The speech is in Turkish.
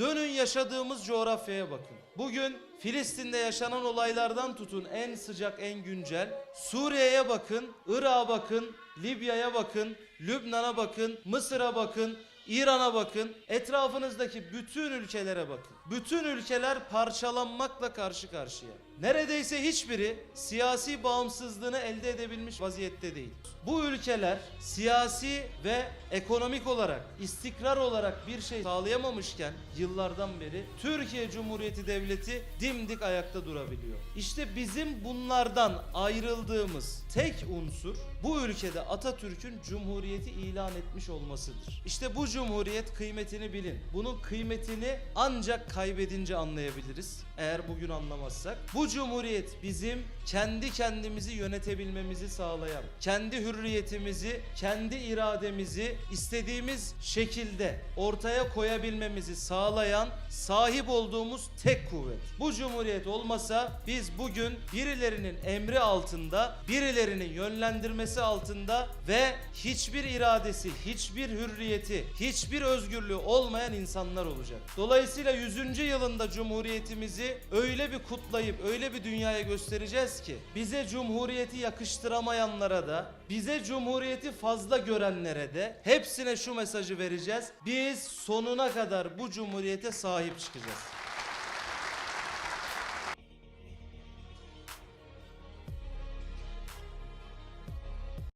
Dönün yaşadığımız coğrafyaya bakın. Bugün Filistin'de yaşanan olaylardan tutun en sıcak en güncel. Suriye'ye bakın, Irak'a bakın, Libya'ya bakın, Lübnan'a bakın, Mısır'a bakın, İran'a bakın, etrafınızdaki bütün ülkelere bakın. Bütün ülkeler parçalanmakla karşı karşıya. Neredeyse hiçbiri siyasi bağımsızlığını elde edebilmiş vaziyette değil. Bu ülkeler siyasi ve ekonomik olarak, istikrar olarak bir şey sağlayamamışken yıllardan beri Türkiye Cumhuriyeti Devleti dimdik ayakta durabiliyor. İşte bizim bunlardan ayrıldığımız tek unsur bu ülkede Atatürk'ün cumhuriyeti ilan etmiş olmasıdır. İşte bu cumhuriyet kıymetini bilin. Bunun kıymetini ancak kaybedince anlayabiliriz. Eğer bugün anlamazsak. Bu cumhuriyet bizim kendi kendimizi yönetebilmemizi sağlayan, kendi hürriyetimizi, kendi irademizi istediğimiz şekilde ortaya koyabilmemizi sağlayan sahip olduğumuz tek kuvvet. Bu cumhuriyet olmasa biz bugün birilerinin emri altında, birilerinin yönlendirmesi altında ve hiçbir iradesi, hiçbir hürriyeti, hiçbir özgürlüğü olmayan insanlar olacak. Dolayısıyla 100. yılında cumhuriyetimizi öyle bir kutlayıp öyle bir dünyaya göstereceğiz ki bize cumhuriyeti yakıştıramayanlara da, bize cumhuriyeti fazla görenlere de hepsine şu mesajı vereceğiz. Biz sonuna kadar bu cumhuriyete sahip çıkacağız.